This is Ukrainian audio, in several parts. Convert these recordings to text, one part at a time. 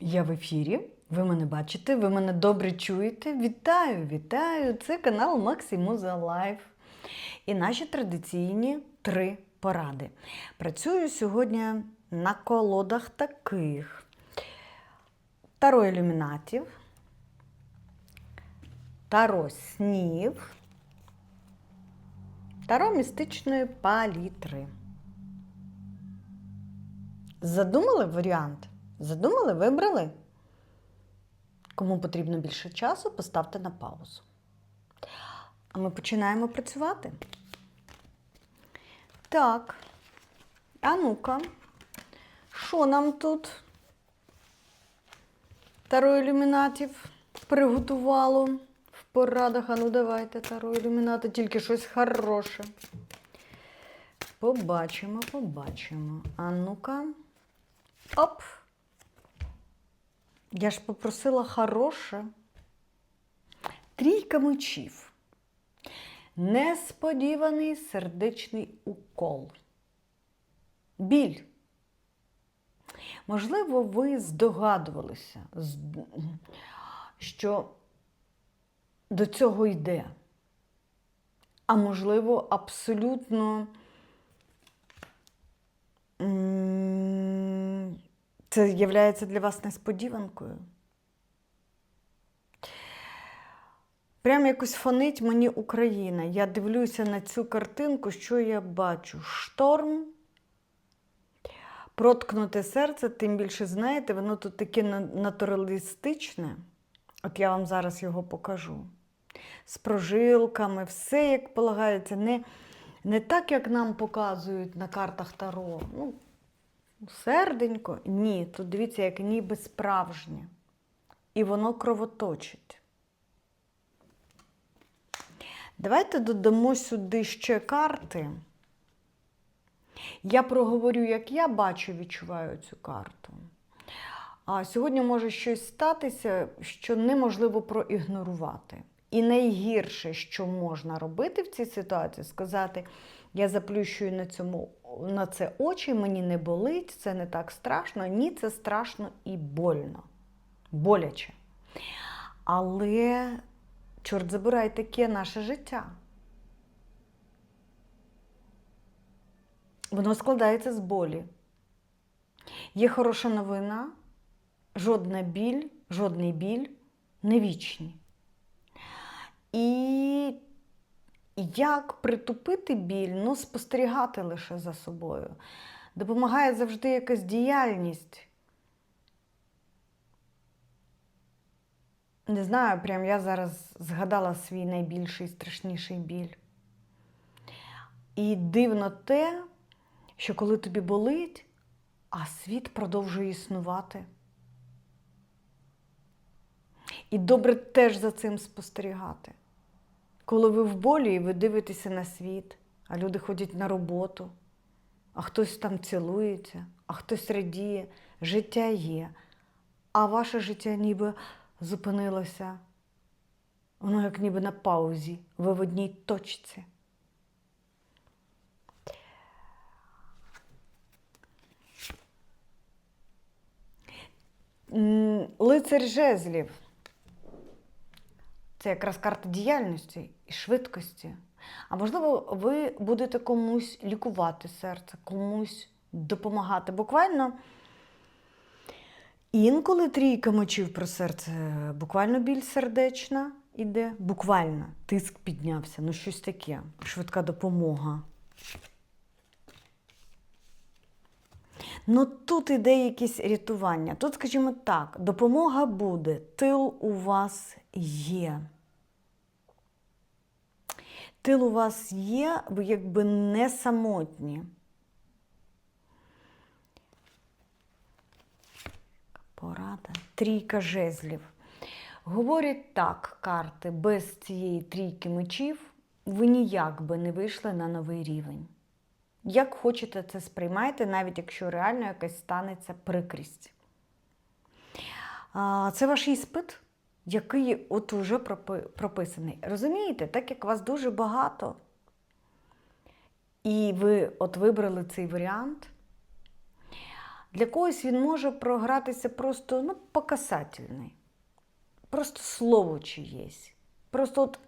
Я в ефірі. Ви мене бачите, ви мене добре чуєте. Вітаю, вітаю! Це канал Максимуза Лайф. І наші традиційні три поради. Працюю сьогодні на колодах таких: Таро ілюмінатів, Таро снів, Таро містичної палітри. Задумали варіант? Задумали, вибрали? Кому потрібно більше часу, поставте на паузу. А ми починаємо працювати. Так. А ну-ка, що нам тут? Таро ілюмінатів приготувало в порадах. А ну давайте таро ілюмінати, тільки щось хороше. Побачимо, побачимо. А ну-ка. Оп! Я ж попросила хороше. Трійка мечів. Несподіваний сердечний укол. Біль. Можливо, ви здогадувалися, що до цього йде. А можливо, абсолютно це є для вас несподіванкою. Прям якось фонить мені Україна. Я дивлюся на цю картинку, що я бачу? Шторм, проткнуте серце, тим більше, знаєте, воно тут таке натуралістичне. От я вам зараз його покажу. З прожилками, все як полагається, не, не так, як нам показують на картах Таро. Ну, серденько. Ні, тут дивіться, як ніби справжнє. І воно кровоточить. Давайте додамо сюди ще карти. Я проговорю, як я бачу, відчуваю цю карту. А сьогодні може щось статися, що неможливо проігнорувати. І найгірше, що можна робити в цій ситуації, сказати: я заплющую на, цьому, на це очі, мені не болить, це не так страшно. Ні, це страшно і больно. Боляче. Але, чорт забирай, таке наше життя. Воно складається з болі. Є хороша новина, жодна біль, жодний біль не вічні. І як притупити біль, ну, спостерігати лише за собою. Допомагає завжди якась діяльність. Не знаю, прям я зараз згадала свій найбільший страшніший біль. І дивно те, що коли тобі болить, а світ продовжує існувати. І добре теж за цим спостерігати. Коли ви в болі і ви дивитеся на світ, а люди ходять на роботу, а хтось там цілується, а хтось радіє, життя є, а ваше життя ніби зупинилося. Воно як ніби на паузі, ви в одній точці. Лицар жезлів. Це якраз карта діяльності і швидкості. А можливо, ви будете комусь лікувати серце, комусь допомагати. Буквально інколи трійка мочів про серце, буквально біль сердечна іде, буквально тиск піднявся, ну щось таке, швидка допомога. Ну тут іде якесь рятування. Тут, скажімо так, допомога буде, тил у вас є. Тил у вас є, ви якби не самотні. Порада. Трійка жезлів. Говорять так, карти, без цієї трійки мечів ви ніяк би не вийшли на новий рівень. Як хочете це сприймайте, навіть якщо реально якась станеться прикрість. Це ваш іспит, який от уже прописаний. Розумієте, так як вас дуже багато, і ви от вибрали цей варіант, Для когось він може програтися просто ну, покасательний. Просто слово чиєсь. Просто от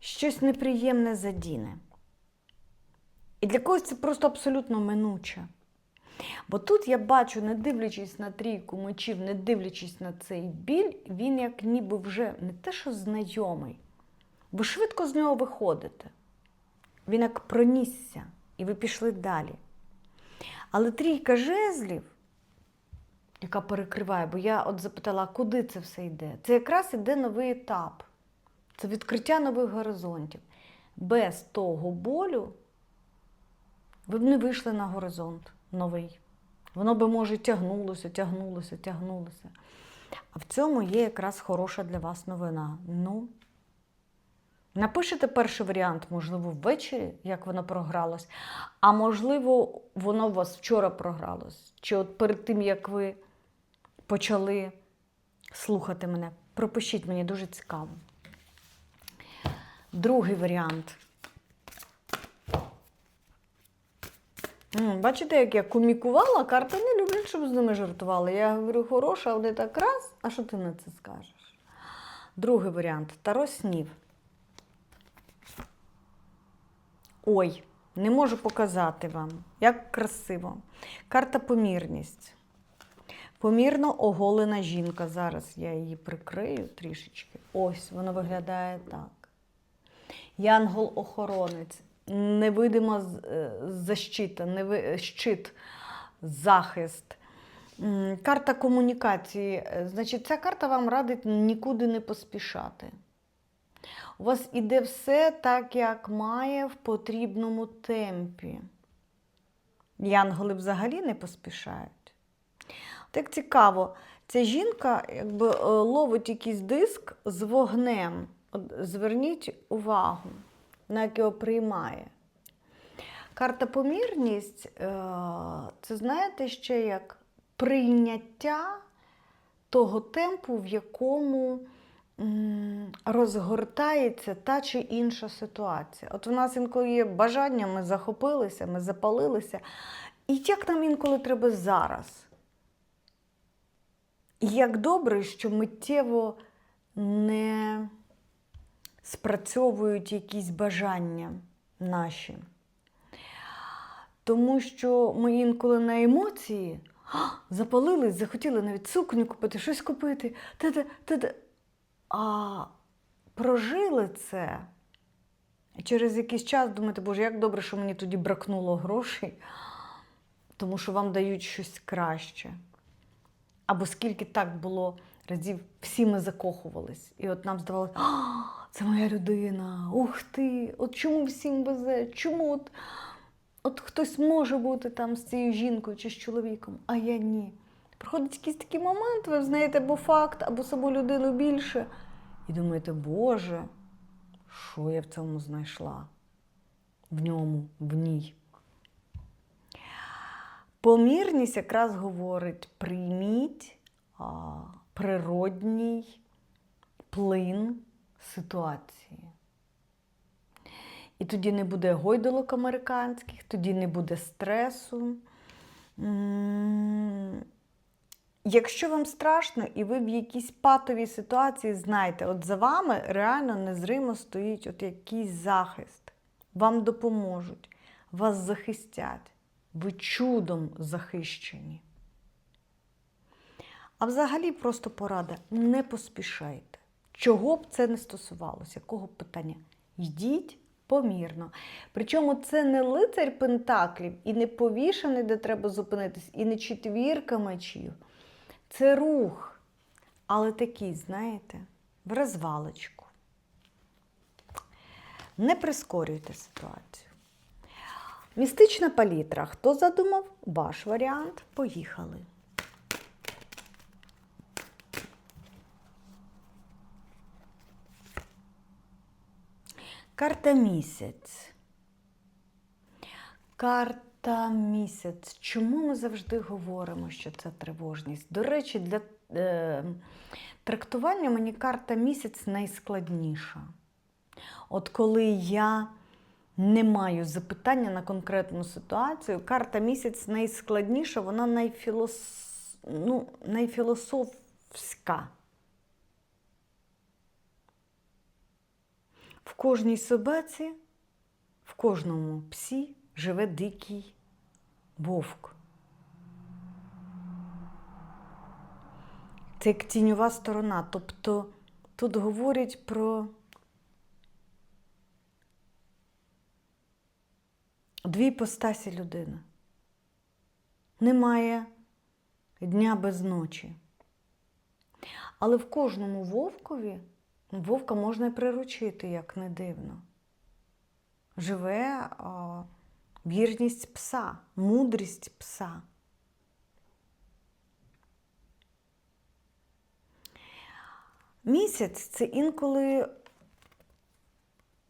щось неприємне задіне. І для когось це просто абсолютно минуче. Бо тут я бачу, не дивлячись на трійку мечів, не дивлячись на цей біль, він як ніби вже не те, що знайомий. Ви швидко з нього виходите. Він як пронісся, і ви пішли далі. Але трійка жезлів, яка перекриває, бо я от запитала, куди це все йде? Це якраз іде новий етап. Це відкриття нових горизонтів. Без того болю ви б не вийшли на горизонт новий. Воно би, може, тягнулося, тягнулося, тягнулося. А в цьому є якраз хороша для вас новина. Ну, напишете перший варіант, можливо, ввечері, як воно програлось, а можливо, воно у вас вчора програлось. Чи от перед тим, як ви почали слухати мене, пропишіть мені дуже цікаво. Другий варіант. Бачите, як я комікувала, карти не люблять, щоб з ними жартували. Я говорю, хороша, а так раз. А що ти на це скажеш? Другий варіант Таро снів. Ой, не можу показати вам. Як красиво. Карта помірність. Помірно оголена жінка. Зараз я її прикрию трішечки. Ось воно виглядає так. Янгол-охоронець, невидима е, защита, неви- щит, захист. Карта комунікації. Е, Значить, ця карта вам радить нікуди не поспішати. У вас іде все так, як має в потрібному темпі. Янголи взагалі не поспішають. Так цікаво, ця жінка якби е, ловить якийсь диск з вогнем. От зверніть увагу, на як його приймає. Карта помірність е, це знаєте ще як прийняття того темпу, в якому розгортається та чи інша ситуація. От в нас інколи є бажання, ми захопилися, ми запалилися. І як нам інколи треба зараз? І як добре, що миттєво не спрацьовують якісь бажання наші. Тому що ми інколи на емоції запалились, захотіли навіть сукню купити, щось купити. Та-та, та-та. А прожили це. Через якийсь час думаєте, боже, як добре, що мені тоді бракнуло грошей, тому що вам дають щось краще. Або скільки так було разів, всі ми закохувались. І от нам здавалося, це моя людина, ух ти, от чому всім везе? Чому от, от хтось може бути там з цією жінкою чи з чоловіком, а я ні. Проходить якийсь такий момент, ви знаєте або факт, або саму людину більше. І думаєте, Боже, що я в цьому знайшла? В ньому, в ній. Помірність якраз говорить: прийміть природній плин ситуації. І тоді не буде гойдолок американських, тоді не буде стресу. Якщо вам страшно і ви в якійсь патовій ситуації, знайте, от за вами реально незримо стоїть от якийсь захист. Вам допоможуть, вас захистять. Ви чудом захищені. А взагалі просто порада: не поспішайте. Чого б це не стосувалося, якого б питання? Йдіть помірно. Причому це не лицар пентаклів і не повішений, де треба зупинитись, і не четвірка мечів. Це рух, але такий, знаєте, в розвалочку. Не прискорюйте ситуацію. Містична палітра. Хто задумав? Ваш варіант. Поїхали. Карта місяць. Карта місяць. Чому ми завжди говоримо, що це тривожність? До речі, для е, трактування мені карта місяць найскладніша. От коли я не маю запитання на конкретну ситуацію. Карта місяць найскладніша, вона найфілос... ну, найфілософська. В кожній собаці, в кожному псі живе дикий вовк. Це як тіньова сторона. Тобто тут говорять про дві постасі людини. Немає дня без ночі. Але в кожному вовкові вовка можна і приручити, як не дивно. Живе а, вірність пса, мудрість пса. Місяць це інколи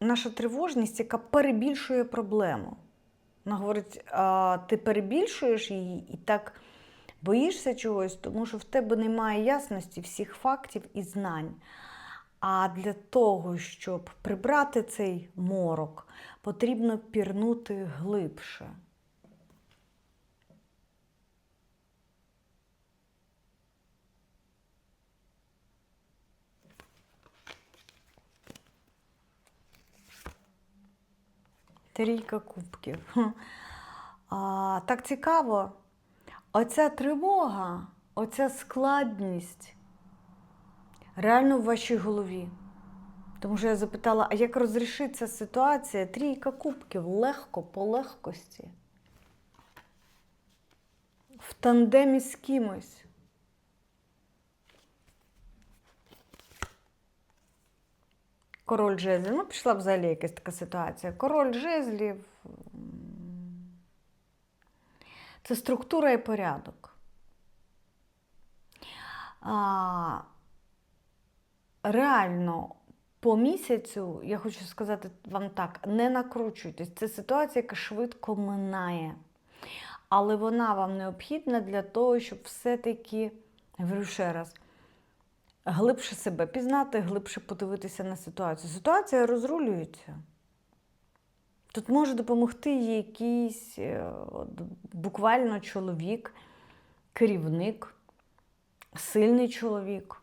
наша тривожність, яка перебільшує проблему. Вона говорить, а, ти перебільшуєш її і так боїшся чогось, тому що в тебе немає ясності всіх фактів і знань. А для того, щоб прибрати цей морок, потрібно пірнути глибше. Трійка кубків. А, так цікаво. Оця тривога, оця складність реально в вашій голові. Тому що я запитала, а як розрішиться ситуація? Трійка кубків легко, по легкості. В тандемі з кимось. Король жезлів. Ну, пішла взагалі якась така ситуація. Король жезлів. Це структура і порядок. А, реально, по місяцю, я хочу сказати вам так, не накручуйтесь. Це ситуація, яка швидко минає. Але вона вам необхідна для того, щоб все-таки, говорю ще раз, глибше себе пізнати, глибше подивитися на ситуацію. Ситуація розрулюється. Тут може допомогти якийсь е, буквально чоловік, керівник, сильний чоловік.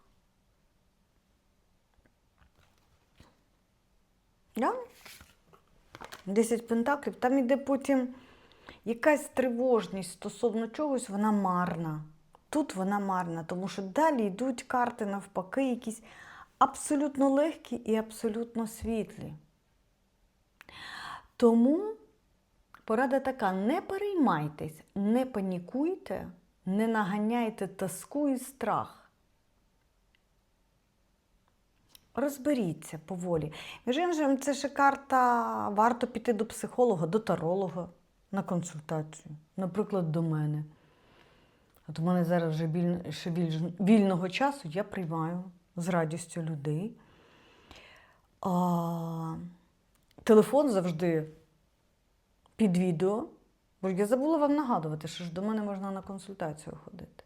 Да? 10 пентаклів, там іде потім якась тривожність стосовно чогось, вона марна. Тут вона марна, тому що далі йдуть карти навпаки, якісь абсолютно легкі і абсолютно світлі. Тому порада така: не переймайтесь, не панікуйте, не наганяйте тоску і страх. Розберіться поволі. Між іншим, це ще карта, варто піти до психолога, до таролога на консультацію, наприклад, до мене. От у мене зараз вже біль- ще віль- вільного часу я приймаю з радістю людей. А, телефон завжди під відео. Бо я забула вам нагадувати, що ж до мене можна на консультацію ходити.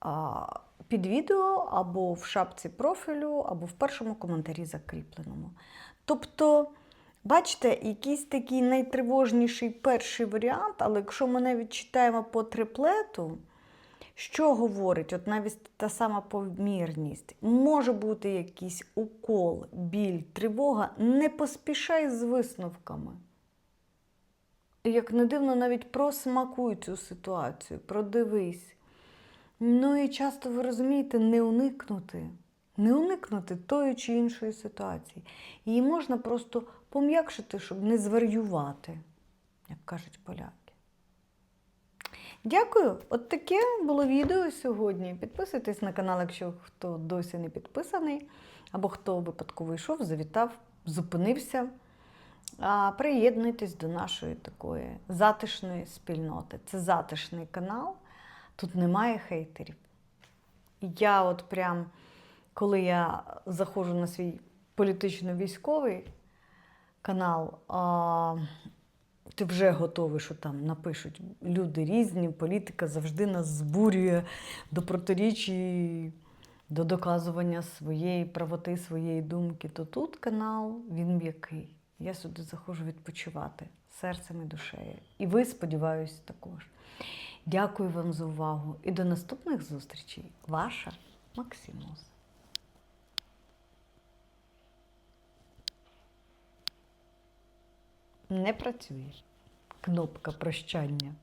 А, під відео або в шапці профілю, або в першому коментарі закріпленому. Тобто, бачите, якийсь такий найтривожніший перший варіант, але якщо ми навіть читаємо по триплету, що говорить, от навіть та сама помірність, може бути якийсь укол, біль, тривога, не поспішай з висновками. Як не дивно, навіть просмакуй цю ситуацію, продивись. Ну і часто ви розумієте, не уникнути, не уникнути тої чи іншої ситуації. Її можна просто пом'якшити, щоб не зварювати, як кажуть поляки. Дякую! От таке було відео сьогодні. Підписуйтесь на канал, якщо хто досі не підписаний, або хто випадково йшов, завітав, зупинився. А, Приєднуйтесь до нашої такої затишної спільноти. Це затишний канал. Тут немає хейтерів. Я от прям, коли я заходжу на свій політично-військовий канал, а, ти вже готовий, що там напишуть люди різні, політика завжди нас збурює до протирічі, до доказування своєї правоти, своєї думки. То тут канал, він м'який. Я сюди заходжу відпочивати серцем і душею. І ви, сподіваюся, також. Дякую вам за увагу і до наступних зустрічей. Ваша Максимус. Не працює кнопка прощання.